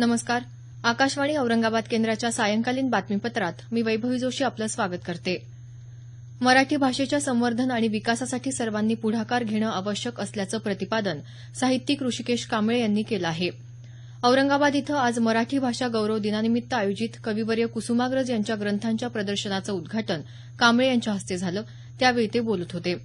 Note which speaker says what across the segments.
Speaker 1: नमस्कार आकाशवाणी औरंगाबाद केंद्राच्या सायंकालीन बातमीपत्रात मी वैभवी जोशी आपलं स्वागत करते मराठी भाषेच्या संवर्धन आणि विकासासाठी सर्वांनी पुढाकार घेणं आवश्यक असल्याचं प्रतिपादन साहित्यिक ऋषिकेश कांबळे यांनी केलं आहे औरंगाबाद इथं आज मराठी भाषा गौरव दिनानिमित्त आयोजित कविवर्य कुसुमाग्रज यांच्या ग्रंथांच्या प्रदर्शनाचं उद्घाटन कांबळे यांच्या हस्ते झालं त्यावेळी ते बोलत होते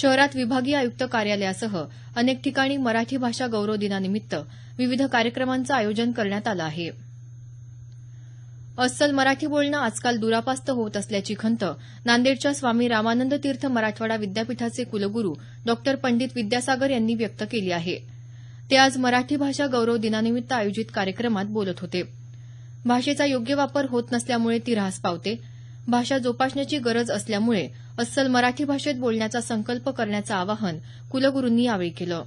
Speaker 1: शहरात विभागीय आयुक्त कार्यालयासह अनेक ठिकाणी मराठी भाषा गौरव दिनानिमित्त विविध कार्यक्रमांचं आयोजन करण्यात आलं आहे अस्सल मराठी बोलणं आजकाल दुरापास्त होत असल्याची खंत नांदेडच्या स्वामी रामानंद तीर्थ मराठवाडा विद्यापीठाचे कुलगुरू डॉ पंडित विद्यासागर यांनी व्यक्त केली आहे ते आज मराठी भाषा गौरव दिनानिमित्त आयोजित कार्यक्रमात बोलत होते भाषेचा योग्य वापर होत नसल्यामुळे ती ऱ्हास पावते भाषा जोपासण्याची गरज असल्यामुळे अस्सल मराठी भाषेत बोलण्याचा संकल्प करण्याचं आवाहन कुलगुरूंनी यावेळी केलं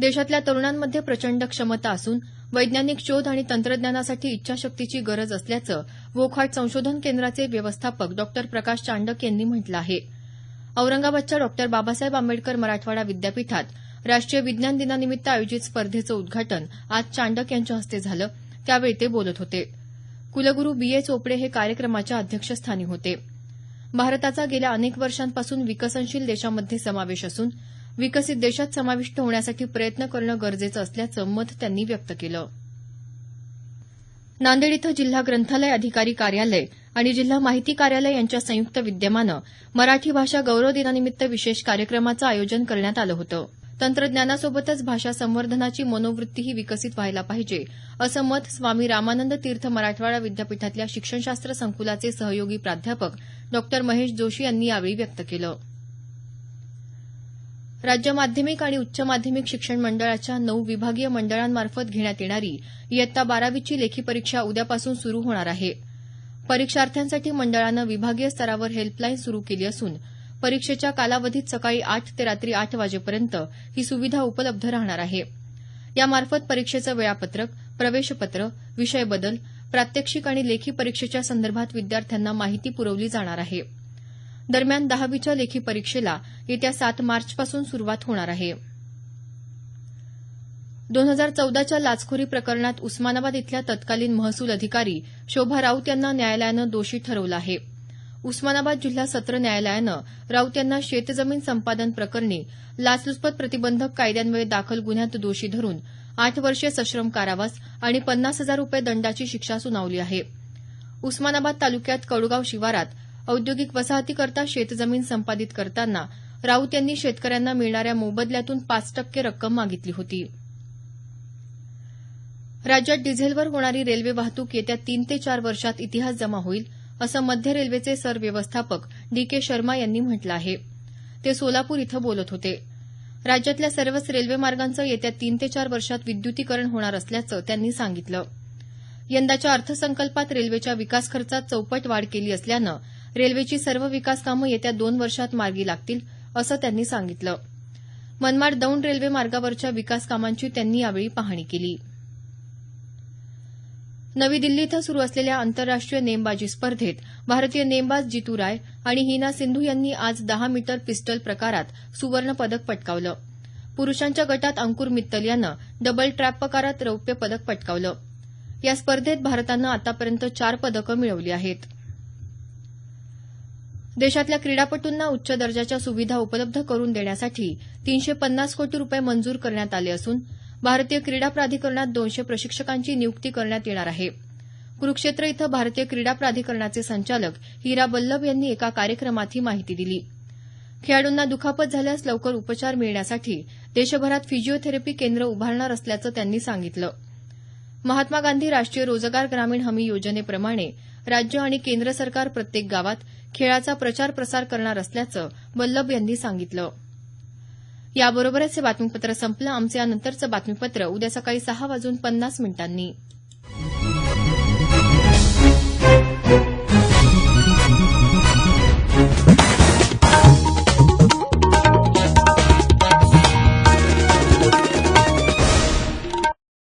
Speaker 2: देशातल्या तरुणांमध्ये प्रचंड क्षमता असून वैज्ञानिक शोध आणि तंत्रज्ञानासाठी इच्छाशक्तीची गरज असल्याचं वोखाट संशोधन केंद्राचे व्यवस्थापक डॉ प्रकाश चांडक यांनी म्हटलं आहे औरंगाबादच्या डॉ बाबासाहेब आंबेडकर मराठवाडा विद्यापीठात राष्ट्रीय विज्ञान दिनानिमित्त आयोजित स्पर्धेचं उद्घाटन आज चांडक यांच्या हस्ते झालं त्यावेळी ते बोलत होते कुलगुरू बी ए चोपडे हे कार्यक्रमाच्या अध्यक्षस्थानी होते भारताचा गेल्या अनेक वर्षांपासून विकसनशील देशामध्ये समावेश असून विकसित देशात समाविष्ट होण्यासाठी प्रयत्न करणं गरजेचं असल्याचं मत त्यांनी व्यक्त केलं
Speaker 3: नांदेड इथं जिल्हा ग्रंथालय अधिकारी कार्यालय आणि जिल्हा माहिती कार्यालय यांच्या संयुक्त विद्यमानं मराठी भाषा गौरव दिनानिमित्त विशेष कार्यक्रमाचं आयोजन करण्यात आलं होतं तंत्रज्ञानासोबतच भाषा संवर्धनाची मनोवृत्तीही विकसित व्हायला पाहिजे असं मत स्वामी रामानंद तीर्थ मराठवाडा विद्यापीठातल्या शिक्षणशास्त्र संकुलाचे सहयोगी प्राध्यापक डॉ महेश जोशी यांनी यावेळी व्यक्त केलं
Speaker 4: राज्य माध्यमिक आणि उच्च माध्यमिक शिक्षण मंडळाच्या नऊ विभागीय मंडळांमार्फत घेण्यात येणारी इयत्ता बारावीची लेखी परीक्षा उद्यापासून सुरू होणार आहे परीक्षार्थ्यांसाठी मंडळानं विभागीय स्तरावर हेल्पलाईन सुरू केली असून परीक्षेच्या कालावधीत सकाळी आठ ते रात्री आठ वाजेपर्यंत ही सुविधा उपलब्ध राहणार आहे यामार्फत परीक्षेचं वेळापत्रक प्रवेशपत्र विषय बदल प्रात्यक्षिक आणि लेखी परीक्षेच्या संदर्भात विद्यार्थ्यांना माहिती पुरवली जाणार आहे दरम्यान दहावीच्या लेखी परीक्षेला येत्या सात मार्चपासून सुरुवात होणार आहे
Speaker 5: दोन हजार चौदाच्या लाचखोरी प्रकरणात उस्मानाबाद इथल्या तत्कालीन महसूल अधिकारी शोभा राऊत यांना न्यायालयानं दोषी ठरवलं आहे उस्मानाबाद जिल्हा सत्र न्यायालयानं राऊत यांना शेतजमीन संपादन प्रकरणी लाचलुचपत प्रतिबंधक कायद्यान्वये दाखल गुन्ह्यात दोषी धरून आठ वर्षे सश्रम कारावास आणि पन्नास हजार रुपये दंडाची शिक्षा सुनावली आहे उस्मानाबाद तालुक्यात कडुगाव शिवारात औद्योगिक वसाहतीकरता शेतजमीन संपादित करताना राऊत यांनी शेतकऱ्यांना मिळणाऱ्या मोबदल्यातून पाच टक्के रक्कम मागितली होती
Speaker 6: राज्यात डिझेलवर होणारी रेल्वे वाहतूक येत्या तीन ते चार वर्षात इतिहास जमा होईल असं मध्य रेल्वेचे सरव्यवस्थापक डी के शर्मा यांनी म्हटलं आहे ते सोलापूर इथं बोलत होते राज्यातल्या सर्वच रेल्वेमार्गांचं येत्या तीन ते चार वर्षात विद्युतीकरण होणार असल्याचं त्यांनी सांगितलं यंदाच्या अर्थसंकल्पात रेल्वेच्या विकास खर्चात चौपट वाढ केली असल्यानं रेल्वेची सर्व विकास कामं येत्या दोन वर्षात मार्गी लागतील असं त्यांनी सांगितलं मनमाड दौंड रेल्वे मार्गावरच्या विकास कामांची त्यांनी यावेळी पाहणी केली
Speaker 7: नवी दिल्ली इथं सुरू असलेल्या आंतरराष्ट्रीय नेमबाजी स्पर्धेत भारतीय नेमबाज जितू राय आणि हिना सिंधू यांनी आज दहा मीटर पिस्टल प्रकारात सुवर्ण पदक पटकावलं पुरुषांच्या गटात अंकुर मित्तल यानं डबल ट्रॅप प्रकारात रौप्य पदक पटकावलं या स्पर्धेत भारतानं आतापर्यंत चार पदकं मिळवली आहेत
Speaker 8: देशातल्या क्रीडापटूंना उच्च दर्जाच्या सुविधा उपलब्ध करून देण्यासाठी तीनशे पन्नास कोटी रुपये मंजूर करण्यात आले असून भारतीय क्रीडा प्राधिकरणात दोनशे प्रशिक्षकांची नियुक्ती करण्यात येणार आहे कुरुक्षेत्र इथं भारतीय क्रीडा प्राधिकरणाचे संचालक हिरा बल्लभ यांनी एका कार्यक्रमात ही माहिती दिली खेळाडूंना दुखापत झाल्यास लवकर उपचार मिळण्यासाठी देशभरात फिजिओथेरपी केंद्र उभारणार असल्याचं त्यांनी सांगितलं महात्मा गांधी राष्ट्रीय रोजगार ग्रामीण हमी योजनेप्रमाणे राज्य आणि केंद्र सरकार प्रत्येक गावात खेळाचा प्रचार प्रसार करणार असल्याचं वल्लभ यांनी सांगितलं याबरोबरच हे बातमीपत्र संपलं आमचं यानंतरचं बातमीपत्र उद्या सकाळी सहा वाजून पन्नास मिनिटांनी